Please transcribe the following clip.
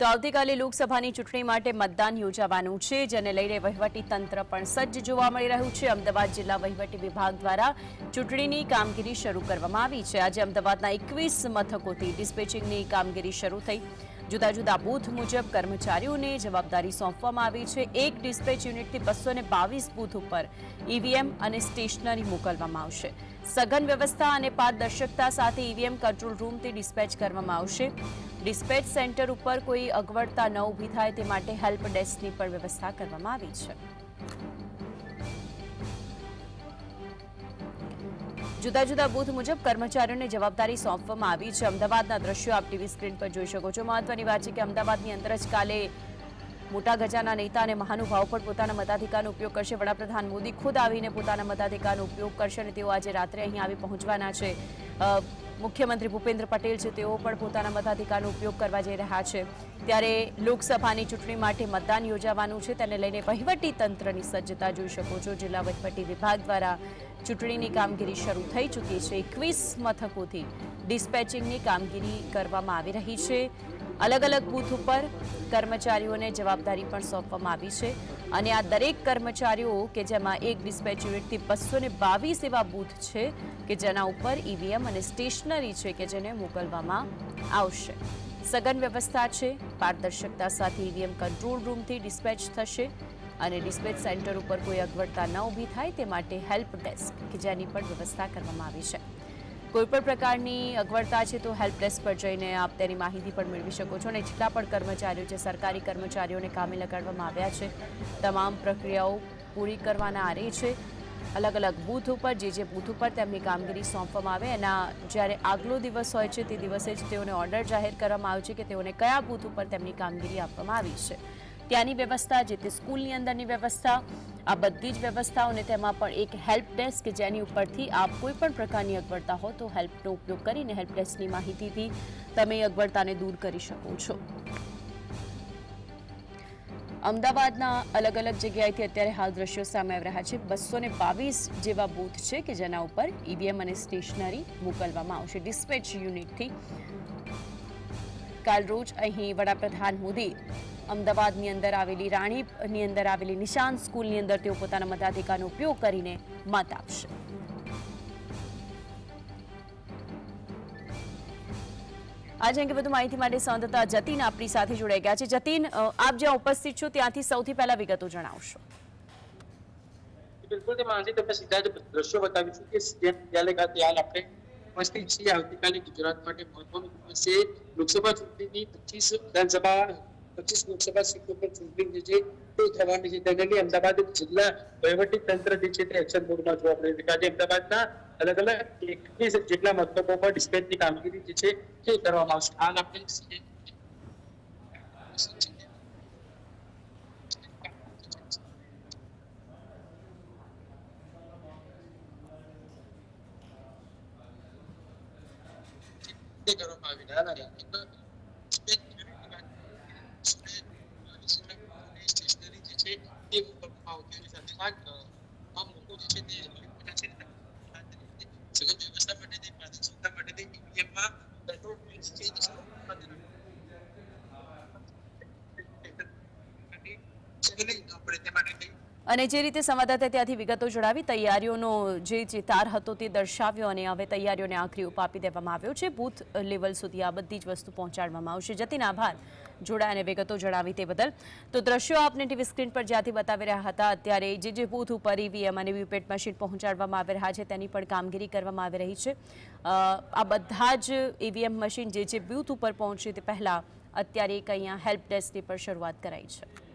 તો આવતીકાલે લોકસભાની ચૂંટણી માટે મતદાન યોજાવાનું છે, જેને લઈને વહીવટી તંત્ર પણ સજ્જ જોવા મળી રહ્યું છે. અમદાવાદ જિલ્લા વહીવટી વિભાગ દ્વારા ચૂંટણીની કામગીરી શરૂ કરવામાં આવી છે. આજે અમદાવાદના એકવીસ મથકોથી ડિસ્પેચિંગની કામગીરી શરૂ થઈ. જુદા જુદા બૂથ મુજબ કર્મચારીઓને જવાબદારી સોંપવામાં આવી છે. એક ડિસ્પેચ યુનિટથી બસો બાવીસ બૂથ ઉપર ઈવીએમ અને સ્ટેશનરી મોકલવામાં આવશે. સઘન વ્યવસ્થા અને પારદર્શકતા સાથે ઈવીએમ કંટ્રોલ રૂમથી ડિસ્પેચ કરવામાં આવશે. ડિસ્પેચ સેન્ટર ઉપર કોઈ અગવડતા ન ઊભી થાય તે માટે હેલ્પ ડેસ્કની પણ વ્યવસ્થા કરવામાં આવી છે. જુદા જુદા બૂથ મુજબ કર્મચારીઓને જવાબદારી સોંપવામાં આવી છે. અમદાવાદના દ્રશ્યો આપ ટીવી સ્ક્રીન પર જોઈ શકો છો. મહત્વની વાત છે કે અમદાવાદની અંદર જ કાલે મોટા ગજાના નેતા અને મહાનુભાવો પણ પોતાના મતાધિકારનો ઉપયોગ કરશે. વડાપ્રધાન મોદી ખુદ આવીને પોતાના મતાધિકારનો ઉપયોગ કરશે અને તેઓ આજે રાત્રે અહીં આવી પહોંચવાના છે. મુખ્યમંત્રી ભૂપેન્દ્ર પટેલ છે, તેઓ પણ પોતાના મતાધિકારનો ઉપયોગ કરવા જઈ રહ્યા છે. ત્યારે લોકસભાની ચૂંટણી માટે મતદાન યોજાવાનું છે, તેને લઈને વહીવટી તંત્રની સજ્જતા જોઈ શકો છો. જિલ્લા વહીવટી વિભાગ દ્વારા ચૂંટણીની કામગીરી શરૂ થઈ ચૂકી છે. એકવીસ મથકોથી ડિસ્પેચિંગની કામગીરી કરવામાં આવી રહી છે. અલગ અલગ બૂથ ઉપર કર્મચારીઓને જવાબદારી પણ સોંપવામાં આવી છે. અને આ દરેક કર્મચારીઓ કે જેમાં એક ડિસ્પેચ યુનિટથી બસો ને બાવીસ એવા બૂથ છે કે જેના ઉપર ઈવીએમ અને સ્ટેશનરી છે કે જેને મોકલવામાં આવશે. સઘન વ્યવસ્થા છે, પારદર્શકતા સાથે ઈવીએમ કંટ્રોલ રૂમથી ડિસ્પેચ થશે અને ડિસ્પેચ સેન્ટર ઉપર કોઈ અગવડતા ન ઊભી થાય તે માટે હેલ્પ ડેસ્ક કે જેની પણ વ્યવસ્થા કરવામાં આવી છે. કોઈપણ પ્રકારની અગવડતા છે તો હેલ્પ ડેસ્ક પર જઈને આપ તેની માહિતી પણ મેળવી શકો છો અને જેટલા પણ કર્મચારીઓ છે, સરકારી કર્મચારીઓને કામે લગાડવામાં આવ્યા છે, તમામ પ્રક્રિયાઓ પૂરી કરવાના આરે છે. અલગ અલગ બૂથ ઉપર, જે જે બૂથ ઉપર તેમની કામગીરી સોંપવામાં આવે, એના જ્યારે આગલો દિવસ હોય છે, તે દિવસે જ તેઓને ઓર્ડર જાહેર કરવામાં આવે છે કે તેઓને કયા બૂથ ઉપર તેમની કામગીરી આપવામાં આવી છે. ત્યાંની વ્યવસ્થા, જે તે સ્કૂલની અંદરની વ્યવસ્થા, આ બધી જ વ્યવસ્થાઓને તેમાં પણ એક હેલ્પ ડેસ્ક કે જેની ઉપરથી આપ કોઈ પણ પ્રકારની અગવડતા હો તો હેલ્પનો ઉપયોગ કરીને હેલ્પ ડેસ્કની માહિતીથી તમે અગવડતાને દૂર કરી શકો છો. અમદાવાદના અલગ અલગ જગ્યાએથી અત્યારે હાલ દ્રશ્યો સામે આવી રહ્યા છે. બસો ને બાવીસ જેવા બૂથ છે કે જેના ઉપર ઈવીએમ અને સ્ટેશનરી મોકલવામાં આવશે. ડિસ્પેચ યુનિટથી. કાલ રોજ અહીં વડાપ્રધાન મોદી અમદાવાદની અંદર આવેલી રાણીની અંદર આવેલી નિશાન સ્કૂલની અંદર તેઓ પોતાના મતાધિકારનો ઉપયોગ કરીને મત આપશે. આજે અંગે વધુ માહિતી માટે સંવાદદાતા જતીન આપણી સાથે જોડાઈ ગયા છે. જતીન આપ જ્યાં ઉપસ્થિત છો ત્યાંથી સૌથી પહેલા વિગતો જણાવશો. બિલકુલ માનસી તમને સીધા જ દ્રશ્યો બતાવીશું કે સીએમ વિદ્યાલય ખાતે હાલ આપણે ઉપસ્થિત છીએ. આવતીકાલે ગુજરાત માટે મહત્વનું દિવસ છે. લોકસભા ચૂંટણીની પચીસ વિધાનસભા પચીસ લોકસભા સીટો પર ચૂંટણી જે છે, તે થવાની છે. તેને અમદાવાદ જિલ્લા વહીવટી તંત્ર જે છે, તે એક્શન મોડમાં જોવા મળી છે. આજે અમદાવાદના અલગ અલગ એકવીસ જેટલા મથકો પર ડિસ્પેચની કામગીરી જે છે, તે કરવામાં આવશે. હાલ આપણે કરવામાં આવી રહ્યા હતા. સ્ટેશનરી જે છે તે મૂકવામાં આવતી હોય છે. સાથે જ, અ, તમામ લોકો જે છે તે બધા છે તે સઘન વ્યવસ્થા માટે તે પારદર્શકતા માટે અને જે રીતે સંવાદદાતા ત્યાંથી વિગતો જણાવી તૈયારીઓનો જે ચિતાર હતો તે દર્શાવ્યો અને હવે તૈયારીઓને આખરી ઉપ આપી દેવામાં આવ્યો છે. બૂથ લેવલ સુધી આ બધી જ વસ્તુ પહોંચાડવામાં આવશે. જતીન આભાર જોડાય અને વિગતો જણાવી તે બદલ. તો દ્રશ્યો આપને ટીવી સ્ક્રીન પર જ્યાંથી બતાવી રહ્યા હતા, અત્યારે જે જે બૂથ ઉપર ઈવીએમ અને વીપેટ મશીન પહોંચાડવામાં આવી રહ્યા છે, તેની પણ કામગીરી કરવામાં આવી રહી છે. આ બધા જ ઈવીએમ મશીન જે જે બૂથ ઉપર પહોંચશે તે પહેલાં અત્યારે એક અહીંયા હેલ્પ ડેસ્કની પણ શરૂઆત કરાઈ છે.